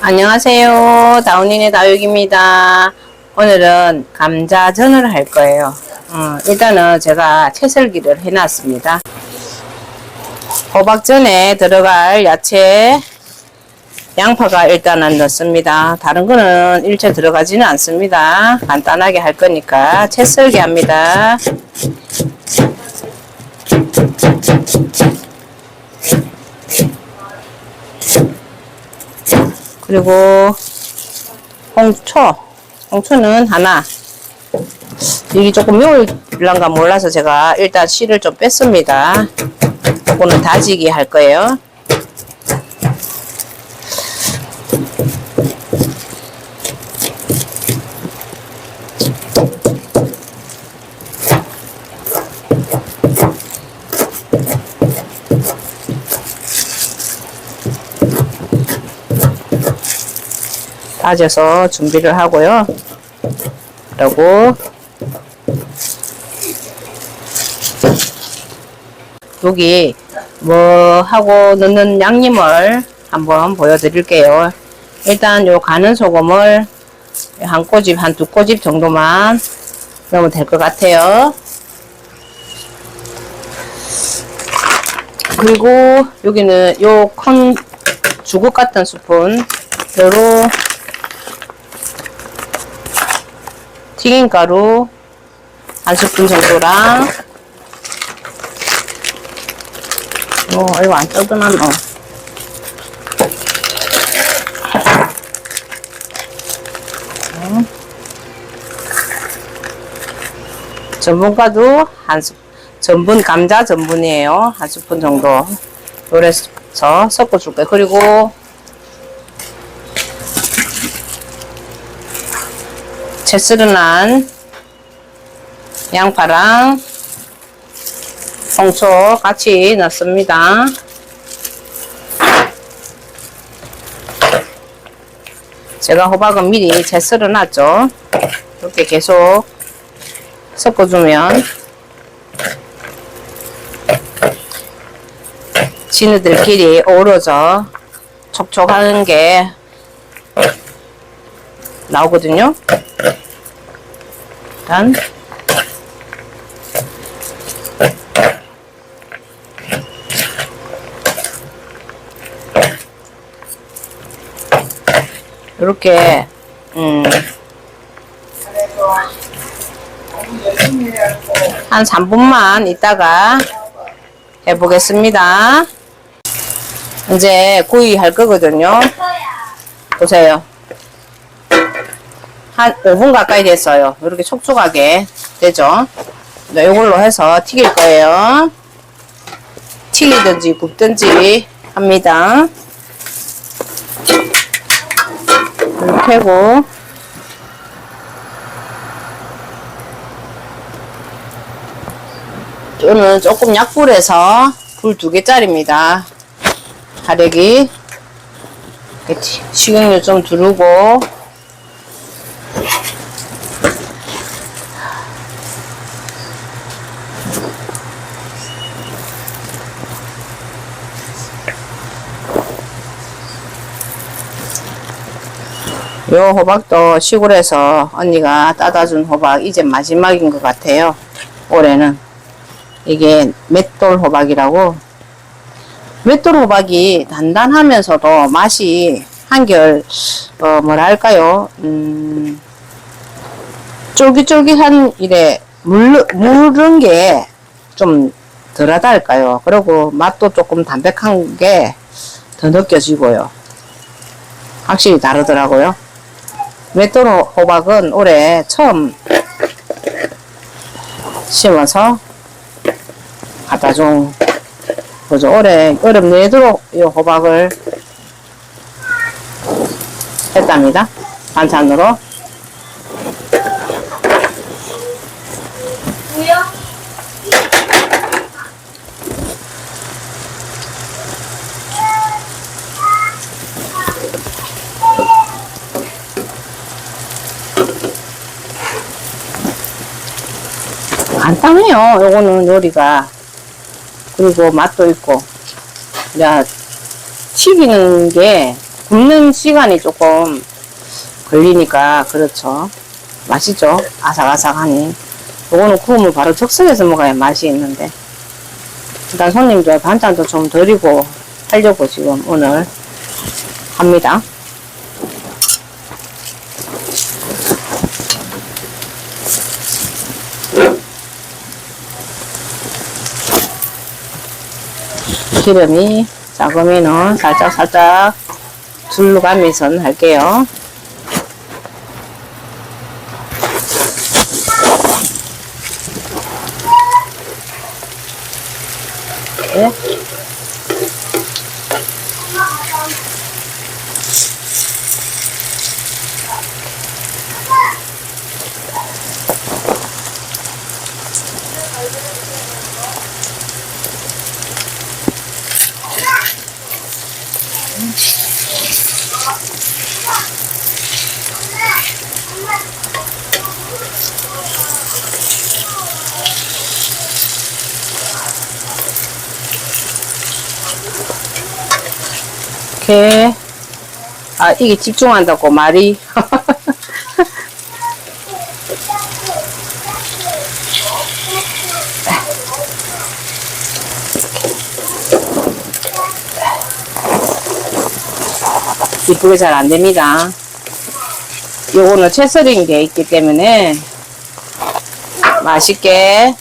안녕하세요. 다운인의 다육입니다. 오늘은 감자전을 할 거예요. 어, 일단은 제가 채썰기를 해놨습니다. 호박전에 들어갈 야채, 양파가 일단은 넣습니다. 다른 거는 일체 들어가지는 않습니다. 간단하게 할 거니까 채썰기 합니다. 그리고 홍초. 홍초는 하나 이게 조금 매울란가 몰라서 제가 일단 씨를 좀 뺐습니다. 이거는 다지기 할 거예요 다져서 준비를 하고요. 그리고 여기 뭐 하고 넣는 양념을 한번 보여드릴게요. 일단 요 가는 소금을 한 꼬집 한 두 꼬집 정도만 넣으면 될 것 같아요. 그리고 여기는 요 큰 주걱 같은 스푼 요로 튀김가루 한 스푼 정도랑 어, 이거 안 떠드나 어. 음. 전분가루 한 스푼 전분 감자 전분이에요 한 스푼 정도 요래서 섞어줄 거예요 그리고 채스른한 양파랑 홍초 같이 넣습니다. 제가 호박은 미리 채썰어 놨죠. 이렇게 계속 섞어주면 지느들끼리 어우러져 촉촉한 게 나오거든요. 일단 이렇게 음, 한 3분만 있다가 해보겠습니다. 이제 구이 할 거거든요. 보세요. 한 5분 가까이 됐어요. 이렇게 촉촉하게 되죠. 네, 이걸로 해서 튀길 거예요. 튀기든지 굽든지 합니다. 이렇게 하고 저는 조금 약불에서 불 두 개짜리입니다. 가래기 식용유 좀 두르고 요 호박도 시골에서 언니가 따다 준 호박 이제 마지막인 것 같아요. 올해는. 이게 맷돌 호박이라고. 맷돌 호박이 단단하면서도 맛이 한결, 어, 뭐랄까요. 음, 쫄깃쫄깃한 이래, 물, 물은 게좀 덜하다 할까요. 그리고 맛도 조금 담백한 게 더 느껴지고요. 확실히 다르더라고요. 맷돌 호박은 올해 처음 심어서 갖다 준 거죠. 올해 여름 내도록 이 호박을 했답니다. 반찬으로. 간단해요. 요거는 요리가. 그리고 맛도 있고. 야, 튀기는 게 굽는 시간이 조금 걸리니까 그렇죠. 맛있죠? 아삭아삭하니. 요거는 구우면 바로 즉석에서 먹어야 맛이 있는데. 일단 손님들 반찬도 좀 드리고 하려고 지금 오늘 합니다. 기름이 작으면은 살짝 살짝 둘러가면서 할게요. 네. 이렇게 아 이게 집중한다고 말이? 이쁘게 잘 안됩니다. 요거는 채썰인 게 있기 때문에 맛있게.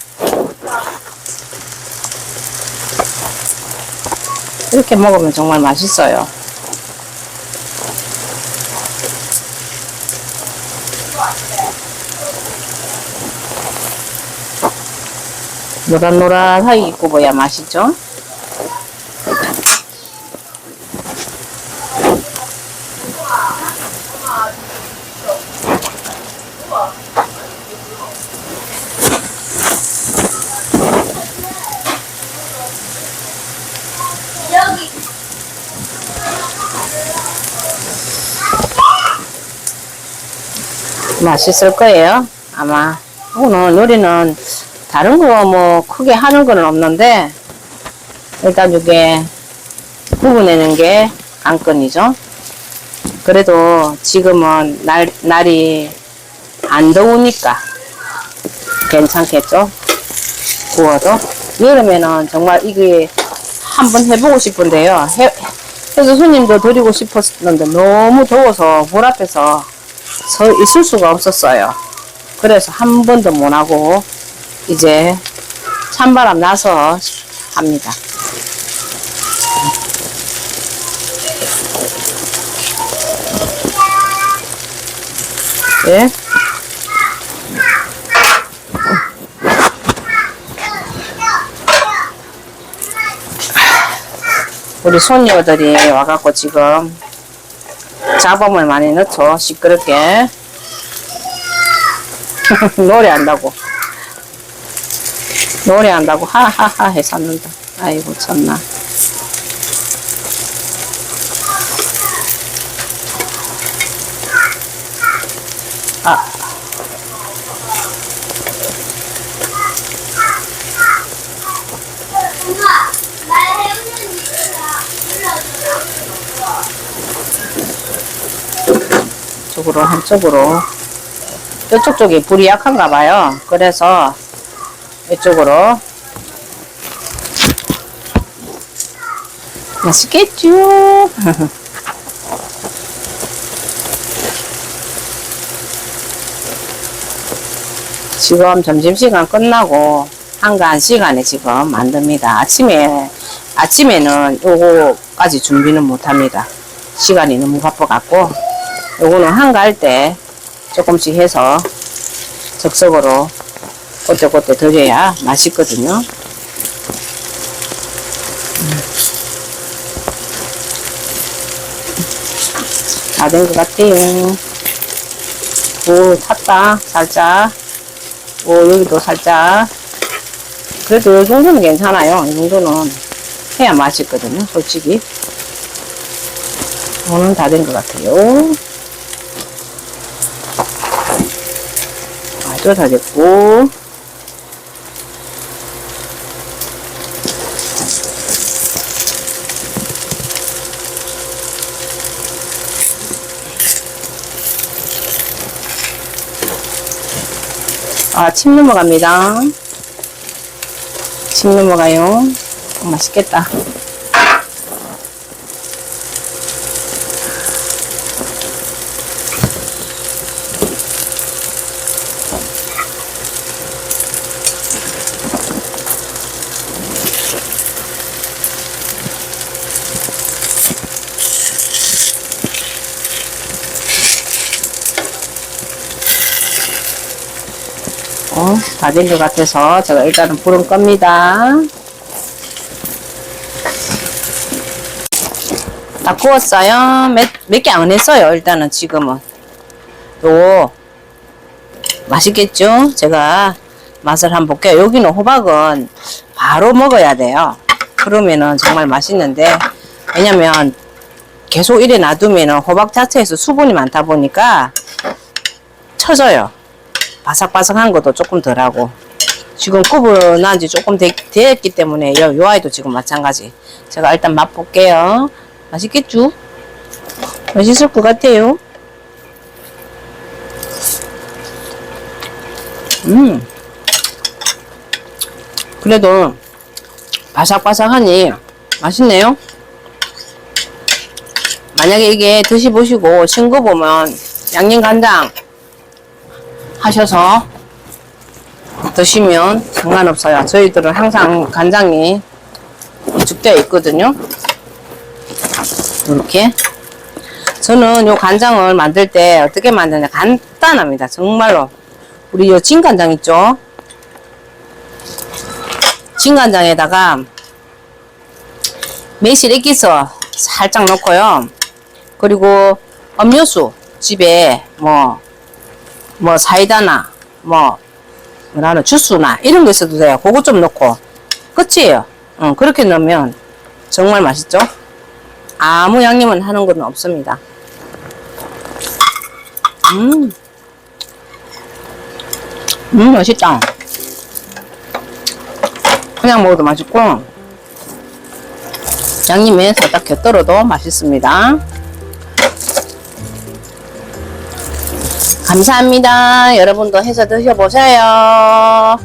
이렇게 먹으면 정말 맛있어요. 노릇노릇하게 익고 보야 맛있죠? 맛있을 거예요. 아마. 오늘 요리는 다른 거 뭐 크게 하는 건 없는데 일단 이게 구분내는 게 관건이죠. 그래도 지금은 날, 날이 안 더우니까 괜찮겠죠? 구워도. 여름에는 정말 이게 한번 해보고 싶은데요. 해, 해서 손님도 드리고 싶었는데 너무 더워서 물 앞에서 서 있을 수가 없었어요. 그래서 한 번도 못 하고 이제 찬바람 나서 합니다. 예? 우리 손녀들이 와갖고 지금 잡음을 많이 넣죠. 시끄럽게. 노래한다고. 노래한다고 하하하 해샀는다. 아이고 참나. 아. 쪽으로 한쪽으로 이쪽 쪽이 불이 약한가 봐요. 그래서 이쪽으로 맛있겠죠? 지금 점심시간 끝나고 한가한 시간에 지금 만듭니다. 아침에, 아침에는 요거까지 준비는 못합니다. 시간이 너무 바빠갖고, 요거는 한가할 때 조금씩 해서 적석으로 꼬떼꼬떼 드려야 맛있거든요. 다 된 것 같아요. 오, 탔다. 살짝. 오, 여기도 살짝. 그래도 이 정도는 괜찮아요. 이 정도는 해야 맛있거든요. 솔직히. 오늘 다 된 것 같아요. 아주 다 됐고. 아, 침 넘어갑니다. 침 넘어가요. 어, 맛있겠다. 다 된 것 같아서 제가 일단은 불은 겁니다. 다 구웠어요. 몇, 몇개안 했어요. 일단은 지금은. 요, 맛있겠죠? 제가 맛을 한번 볼게요. 여기는 호박은 바로 먹어야 돼요. 그러면은 정말 맛있는데, 왜냐면 계속 이래 놔두면은 호박 자체에서 수분이 많다 보니까 처져요. 바삭바삭한 것도 조금 덜하고. 지금 구분한 지 조금 되, 됐기 때문에 요, 요 아이도 지금 마찬가지. 제가 일단 맛볼게요. 맛있겠죠? 맛있을 것 같아요. 음. 그래도 바삭바삭하니 맛있네요. 만약에 이게 드셔보시고 싱거보면 양념간장 하셔서 드시면 상관없어요. 저희들은 항상 간장이 죽되어 있거든요. 이렇게. 저는 요 간장을 만들 때 어떻게 만드냐 간단합니다. 정말로. 우리 요 진간장 있죠? 진간장에다가 매실 액기스 살짝 넣고요. 그리고 음료수 집에 뭐 뭐 사이다나 뭐 뭐라는 주스나 이런 거 있어도 돼요. 그거 좀 넣고 끝이에요. 응, 그렇게 넣으면 정말 맛있죠. 아무 양념은 하는 건 없습니다. 음, 음 맛있다. 그냥 먹어도 맛있고 양념에 살짝 곁들여도 맛있습니다. 감사합니다. 여러분도 해서 드셔보세요.